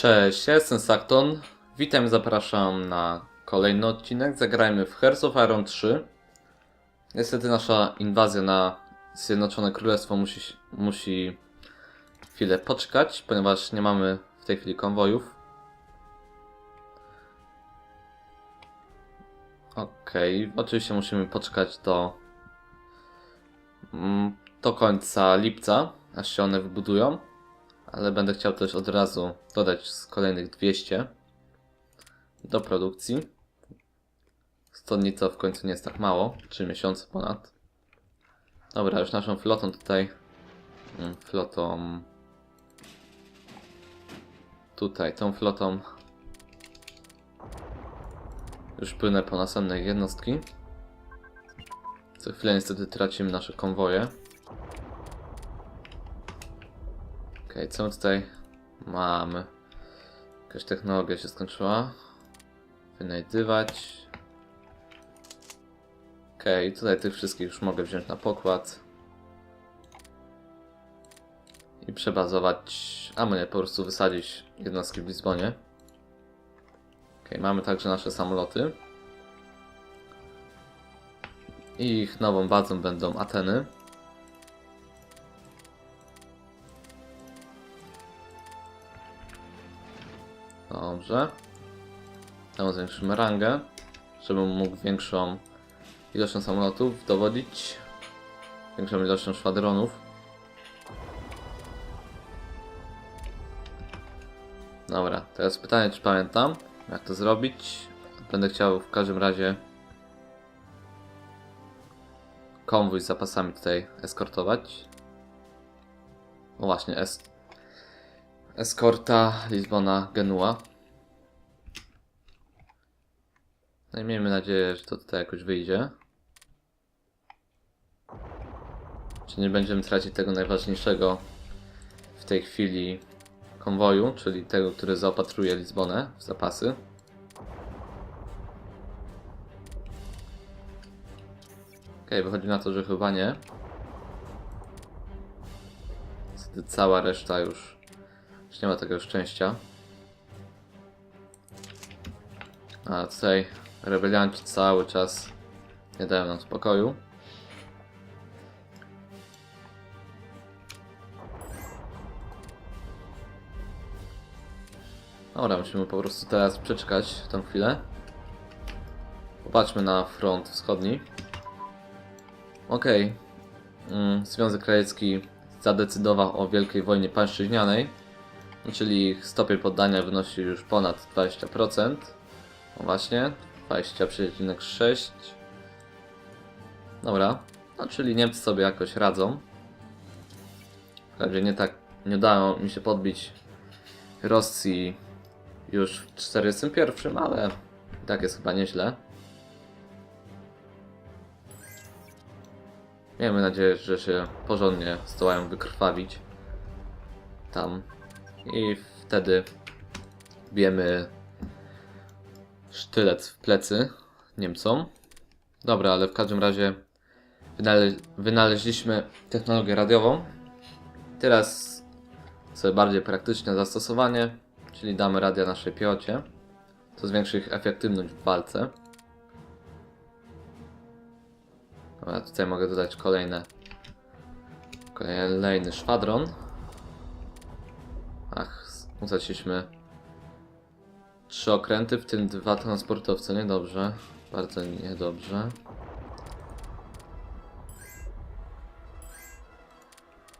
Cześć, jestem Sakton. Witam, zapraszam na kolejny odcinek. Zagrajmy w Hearts of Iron 3. Niestety nasza inwazja na Zjednoczone Królestwo musi, musi chwilę poczekać, ponieważ nie mamy w tej chwili konwojów. Okej, oczywiście musimy poczekać do, mm, do końca lipca, aż się one wybudują ale będę chciał też od razu dodać z kolejnych 200 do produkcji. 100 dni to w końcu nie jest tak mało, 3 miesiące ponad. Dobra, już naszą flotą tutaj, mm, flotą tutaj, tą flotą już płynę po następne jednostki. Co chwilę niestety tracimy nasze konwoje. Okej, co my tutaj mamy? Jakaś technologia się skończyła. Wynajdywać. Okej, tutaj tych wszystkich już mogę wziąć na pokład. I przebazować, a nie, po prostu wysadzić jednostki w Lizbonie. Okej, mamy także nasze samoloty. Ich nową bazą będą Ateny. Dobrze. Tam zwiększymy rangę, żebym mógł większą ilością samolotów dowodzić. Większą ilością szwadronów. Dobra, teraz pytanie, czy pamiętam, jak to zrobić. Będę chciał w każdym razie konwój z zapasami tutaj eskortować. No właśnie, es eskorta Lizbona Genua. No i miejmy nadzieję, że to tutaj jakoś wyjdzie. Czy nie będziemy tracić tego najważniejszego w tej chwili konwoju, czyli tego, który zaopatruje Lizbonę w zapasy. Okej, wychodzi na to, że chyba nie. Niestety cała reszta już, nie ma tego szczęścia. A tutaj rebelianci cały czas nie dają nam spokoju. Dobra, musimy po prostu teraz przeczekać tą chwilę. Popatrzmy na front wschodni. Okej. Mm, Związek Radziecki zadecydował o wielkiej wojnie pańszczyźnianej, czyli ich stopień poddania wynosi już ponad 20%. No właśnie, 20,6. Dobra, no czyli Niemcy sobie jakoś radzą. Wprawdzie nie tak, nie udało mi się podbić Rosji już w 41, ale i tak jest chyba nieźle. Miejmy nadzieję, że się porządnie zdołają wykrwawić tam i wtedy bijemy sztylet w plecy Niemcom. Dobra, ale w każdym razie wynale wynaleźliśmy technologię radiową. Teraz sobie bardziej praktyczne zastosowanie, czyli damy radia naszej piechocie. To zwiększy ich efektywność w walce. Dobra, tutaj mogę dodać kolejne kolejny szwadron. Ach, utraciliśmy trzy okręty, w tym dwa transportowce. Niedobrze. Bardzo niedobrze.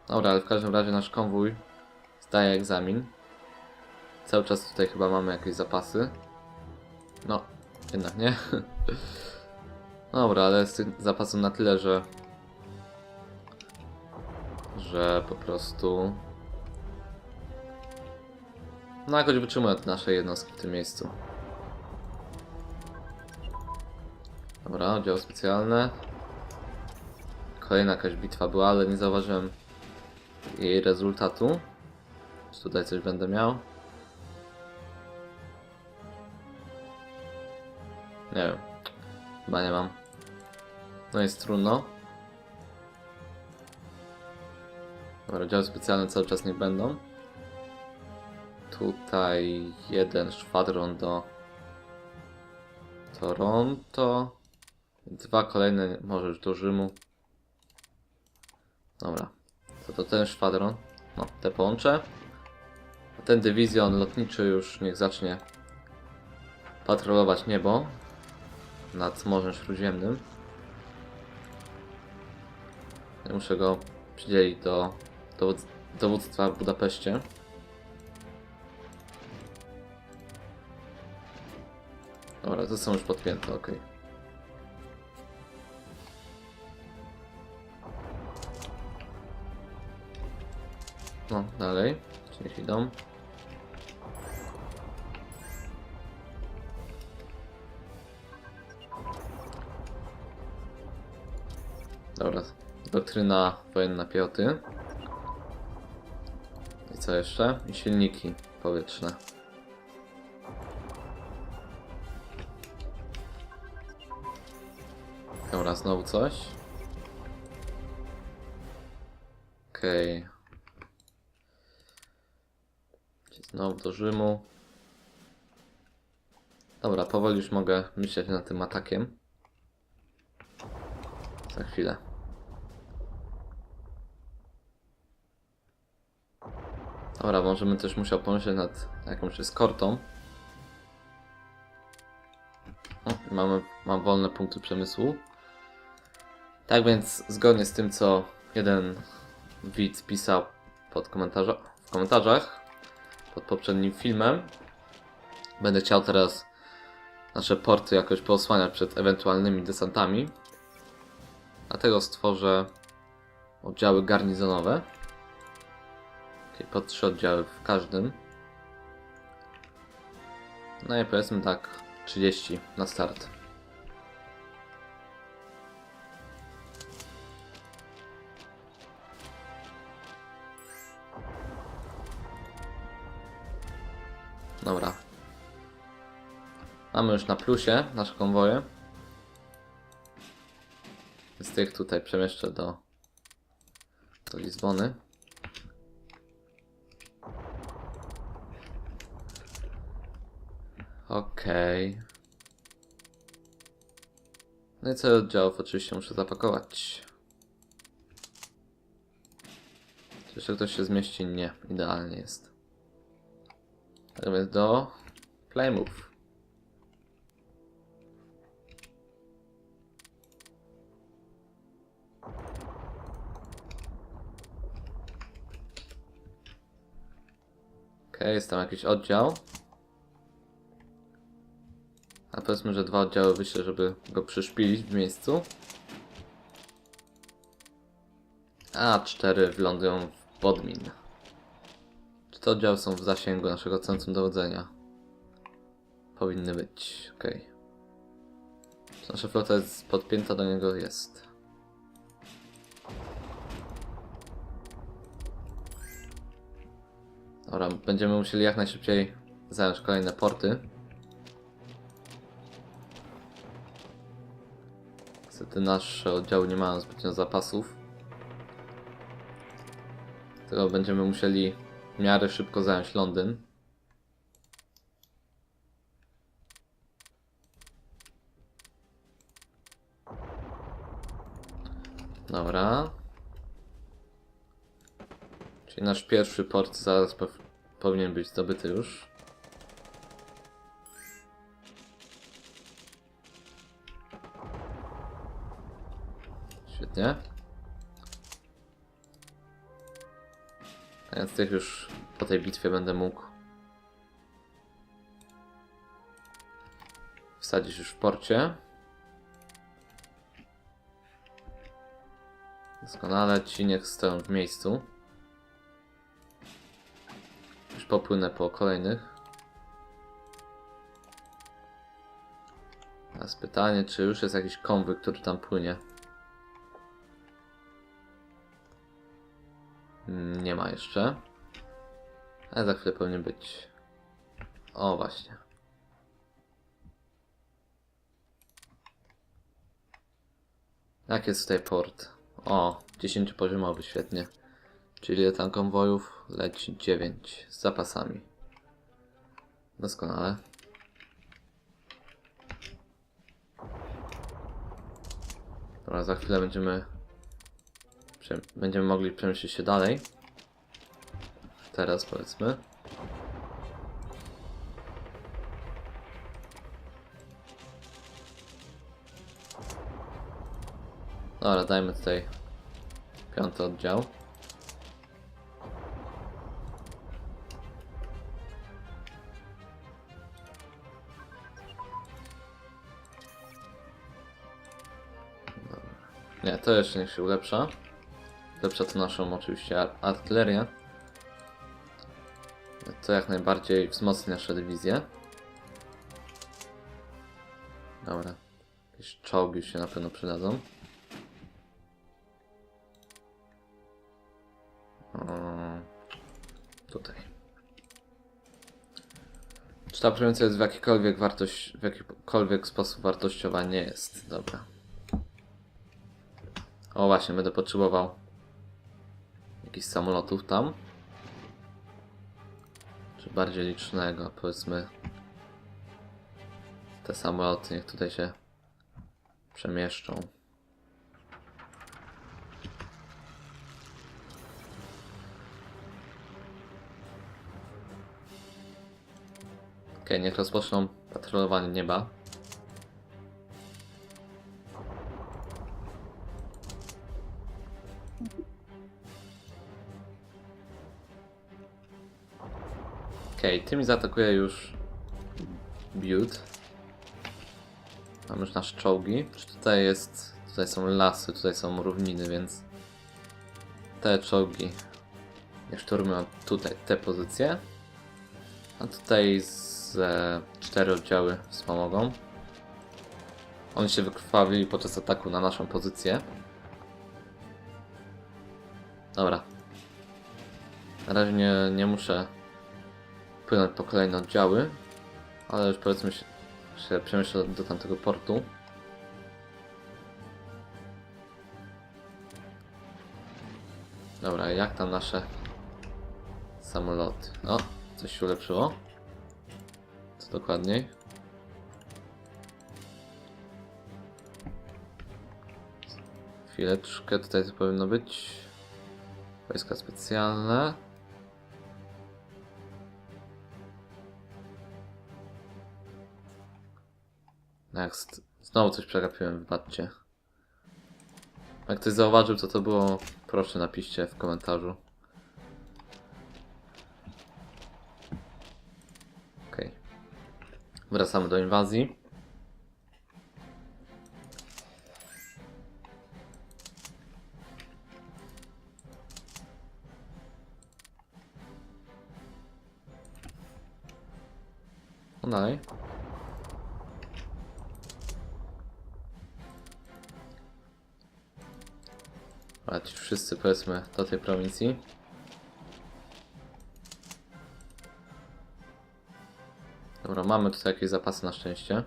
Dobra, ale w każdym razie nasz konwój zdaje egzamin. Cały czas tutaj chyba mamy jakieś zapasy. No, jednak nie. Dobra, ale z tych zapasów na tyle, że że po prostu no jakoś wytrzymują te nasze jednostki w tym miejscu. Dobra, oddział specjalne. Kolejna jakaś bitwa była, ale nie zauważyłem jej rezultatu. Czy tutaj coś będę miał? Nie wiem. Chyba nie mam. No jest trudno. Dobra, oddziały specjalne cały czas nie będą. Tutaj jeden szwadron do Toronto. Dwa kolejne może już do Rzymu. Dobra. To to ten szwadron. No, te połączę. A ten dywizjon lotniczy już niech zacznie patrolować niebo nad Morzem Śródziemnym. Ja muszę go przydzielić do dowód- dowództwa w Budapeszcie. Dobra, to są już podpięte, ok. No, dalej. Czy niech idą. Dobra, doktryna wojenna piechoty. I co jeszcze? I silniki powietrzne. Dobra, znowu coś. Okej. Okay. Znowu do Rzymu. Dobra, powoli już mogę myśleć nad tym atakiem. Za chwilę. Dobra, możemy też musiał pomyśleć nad jakąś eskortą. O, mamy, mam wolne punkty przemysłu. Tak więc, zgodnie z tym, co jeden widz pisał pod komentarza, w komentarzach pod poprzednim filmem, będę chciał teraz nasze porty jakoś posłaniać przed ewentualnymi desantami. Dlatego stworzę oddziały garnizonowe. Okay, po trzy oddziały w każdym. No i powiedzmy tak 30 na start. Mamy już na plusie nasze konwoje. Z tych tutaj przemieszczę do, do Lizbony. Okej. No i co oddziałów oczywiście muszę zapakować. Czy jeszcze ktoś się zmieści? Nie, idealnie jest. Tak więc do Flame'ów. Jest tam jakiś oddział. A powiedzmy, że dwa oddziały wyślę, żeby go przyszpilić w miejscu. A cztery wylądują w Bodmin. Czy te oddziały są w zasięgu naszego centrum dowodzenia? Powinny być, okej. Czy nasza flota jest podpięta do niego? Jest. Dobra, będziemy musieli jak najszybciej zająć kolejne porty. Niestety nasze oddziały nie mają zbytnio zapasów. Dlatego będziemy musieli w miarę szybko zająć Londyn. Dobra. Czyli nasz pierwszy port zaraz pow- powinien być zdobyty już. Świetnie. A Więc tych już po tej bitwie będę mógł wsadzić już w porcie. Doskonale, ci niech stoją w miejscu. Popłynę po kolejnych. Teraz pytanie, czy już jest jakiś konwój, który tam płynie. Mm, Nie ma jeszcze. Ale za chwilę powinien być. O, właśnie. Jak jest tutaj port? O, 10 poziomowy, świetnie. Czyli ile tam konwojów? Leci 9 z zapasami. Doskonale. Dobra, za chwilę będziemy będziemy mogli przemieścić się dalej. Teraz powiedzmy. Dobra, dajmy tutaj piąty oddział. Nie, to jeszcze niech się ulepsza. Ulepsza to naszą oczywiście ar- artylerię. To jak najbardziej wzmocni nasze dywizje. Dobra. Jakieś czołgi się na pewno przydadzą. Tutaj. Czy ta prowincja jest w jakikolwiek wartość, w jakikolwiek sposób wartościowa? Nie jest. Dobra. O właśnie, będę potrzebował jakichś samolotów tam. Czy bardziej licznego, powiedzmy. Te samoloty niech tutaj się przemieszczą. Okej, niech rozpoczną patrolowanie nieba. Okej, tymi zaatakuje już Butte. Mamy już nasze czołgi. Czy tutaj jest... Tutaj są lasy, tutaj są równiny, więc... Te czołgi... Nie szturmują tutaj te pozycje. A tutaj z e, cztery oddziały wspomogą. Oni się wykrwawili podczas ataku na naszą pozycję. Dobra. Na razie nie, nie muszę płynąć po kolejne oddziały, ale już powiedzmy się, się przemyślę do tamtego portu. Dobra, jak tam nasze samoloty? O, coś się ulepszyło. Co dokładniej? Chwileczkę, tutaj to powinno być. Wojska specjalne. Next. Znowu coś przegapiłem, wybaczcie. Jak ktoś zauważył, co to było, proszę napiszcie w komentarzu. Okej. Wracamy do inwazji. No. Ci wszyscy powiedzmy do tej prowincji. Dobra, mamy tutaj jakieś zapasy na szczęście.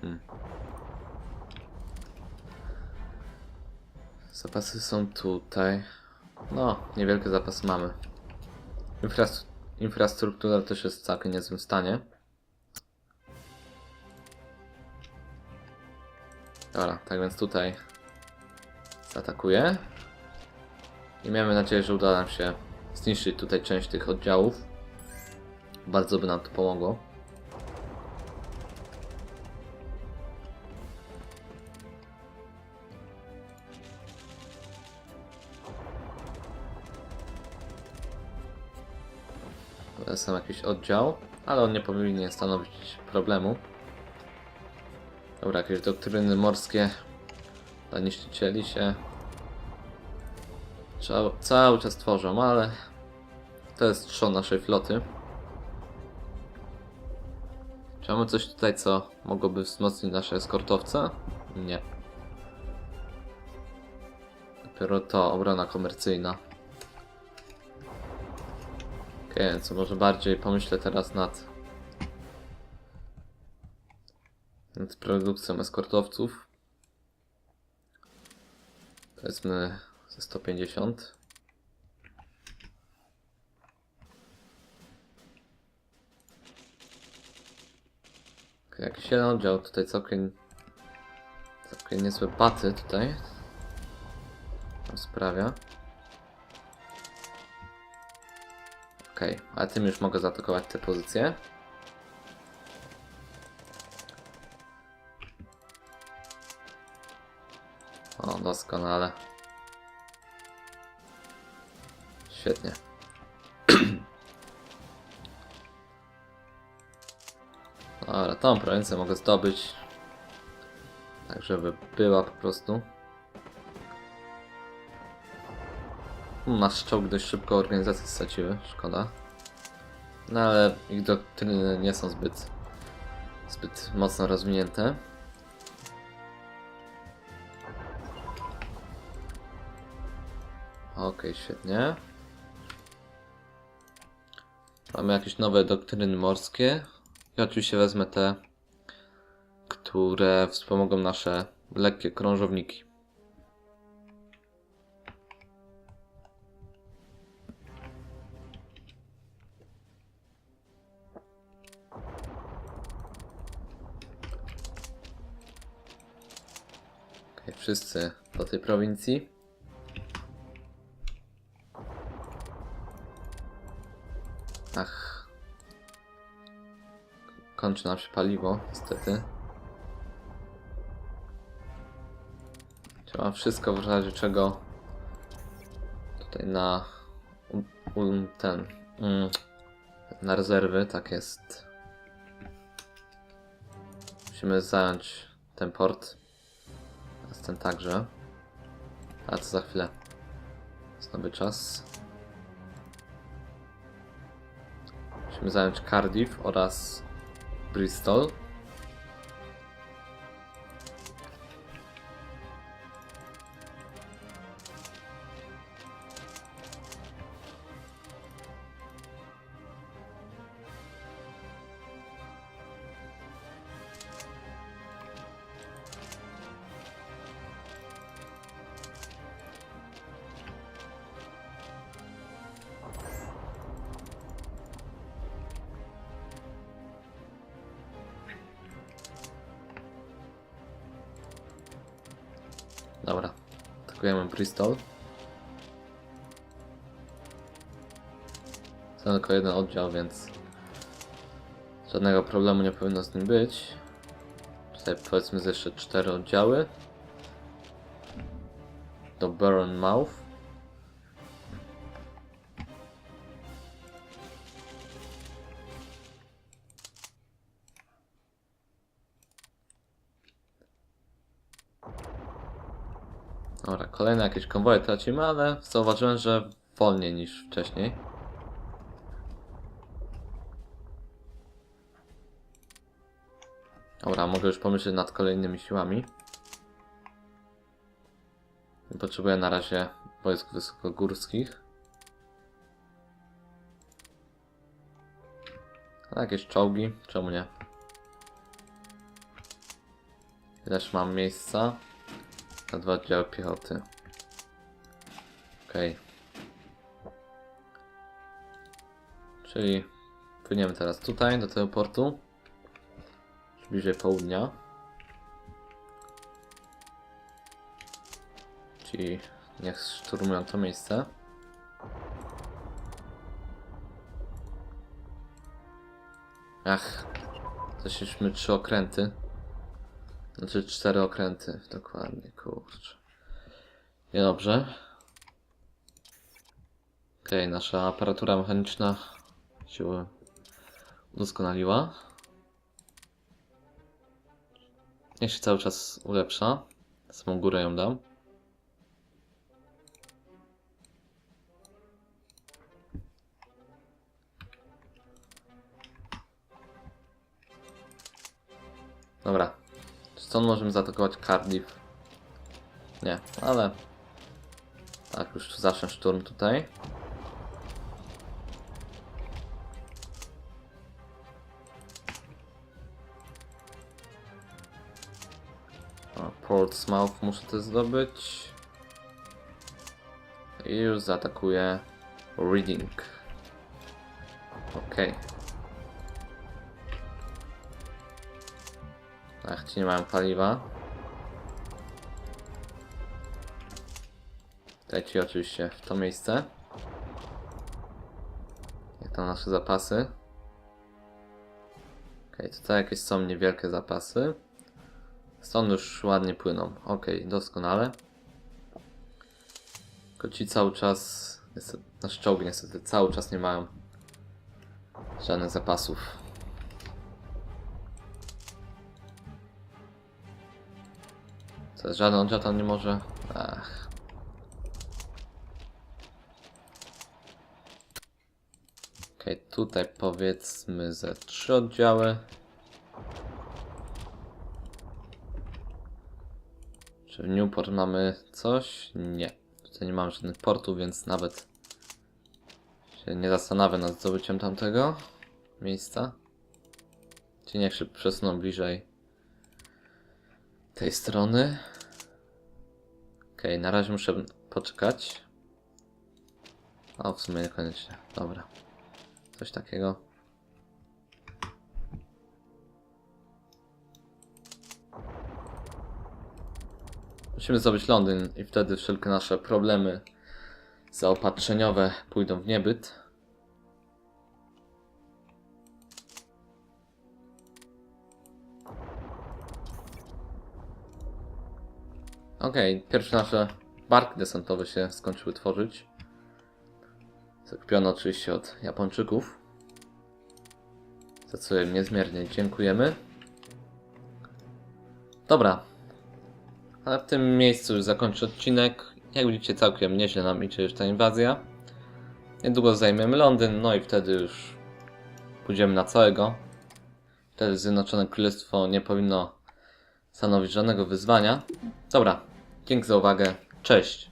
Hmm. Zapasy są tutaj. No, niewielkie zapasy mamy. Infrastru- infrastruktura też jest w całkiem niezłym stanie. Dobra, tak więc tutaj zaatakuję. I miejmy nadzieję, że uda nam się zniszczyć tutaj część tych oddziałów. Bardzo by nam to pomogło. To jest tam jakiś oddział, ale on nie powinien stanowić problemu. Dobra, jakieś doktryny morskie dla niszczycieli się cały czas tworzą, ale to jest trzon naszej floty. Czy mamy coś tutaj, co mogłoby wzmocnić nasze eskortowce? Nie. Dopiero to obrona komercyjna. Okej, okay, co może bardziej pomyślę teraz nad z produkcją eskortowców. Powiedzmy ze 150. Jakiś jeden oddział tutaj całkiem, całkiem niezłe paty tutaj tam sprawia. Okej, okay, ale tym już mogę zaatakować te pozycje. O, doskonale. Świetnie. Dobra, tą prowincję mogę zdobyć. Tak, żeby była po prostu. Hmm, Nasz czołg dość szybko organizację straciły, szkoda. No ale ich doktryny nie są zbyt, zbyt mocno rozwinięte. Okej, świetnie. Mamy jakieś nowe doktryny morskie. I oczywiście wezmę te, które wspomogą nasze lekkie krążowniki. Okej, wszyscy do tej prowincji. Kończy nam się paliwo, niestety. Chciałam wszystko w razie czego tutaj na um, um, ten mm, na rezerwy, tak jest. Musimy zająć ten port. Teraz ten także. A to za chwilę. Znowu czas. Musimy zająć Cardiff oraz Bristol. Atakujemy Bristol. To tylko jeden oddział, więc żadnego problemu nie powinno z nim być. Tutaj powiedzmy jeszcze cztery oddziały. Do Mouth. Dobra, kolejne jakieś konwoje tracimy, ale zauważyłem, że wolniej niż wcześniej. Dobra, mogę już pomyśleć nad kolejnymi siłami. Potrzebuję na razie wojsk wysokogórskich. A jakieś czołgi, czemu nie? Ileż mam miejsca? Na dwa oddziały piechoty. Okej. Czyli płyniemy teraz tutaj, do tego portu. Bliżej południa. Ci niech szturmują to miejsce. Ach, zeszliśmy trzy okręty. Znaczy cztery okręty, dokładnie, kurczę. Niedobrze. Okej, nasza aparatura mechaniczna się udoskonaliła. Niech się cały czas ulepsza. Samą górę ją dam. Dobra. Stąd możemy zaatakować Cardiff. Nie, ale... Tak, już zacznę szturm tutaj. Portsmouth muszę to zdobyć. I już zaatakuję Reading. Okej. Ach, ci nie mają paliwa. Dajcie oczywiście w to miejsce. Jak tam nasze zapasy? Okej, tutaj jakieś są niewielkie zapasy. Stąd już ładnie płyną. Okej, doskonale. Tylko ci cały czas, niestety, nasze czołgi niestety cały czas nie mają żadnych zapasów. Co, żaden oddział tam nie może? Ach. Okej, tutaj powiedzmy ze trzy oddziały. Czy w Newport mamy coś? Nie. Tutaj nie mamy żadnych portów, więc nawet się nie zastanawiam nad zdobyciem tamtego miejsca. Ci niech się przesuną bliżej tej strony. Okej, na razie muszę poczekać. A w sumie niekoniecznie. Dobra. Coś takiego. Musimy zdobyć Londyn i wtedy wszelkie nasze problemy zaopatrzeniowe pójdą w niebyt. Okej, pierwsze nasze barki desantowe się skończyły tworzyć. Zakupiono oczywiście od Japończyków. Za co im niezmiernie dziękujemy. Dobra. Ale w tym miejscu już zakończę odcinek. Jak widzicie całkiem nieźle nam idzie już ta inwazja. Niedługo zajmiemy Londyn, no i wtedy już pójdziemy na całego. Wtedy Zjednoczone Królestwo nie powinno stanowić żadnego wyzwania. Dobra, dzięki za uwagę, cześć!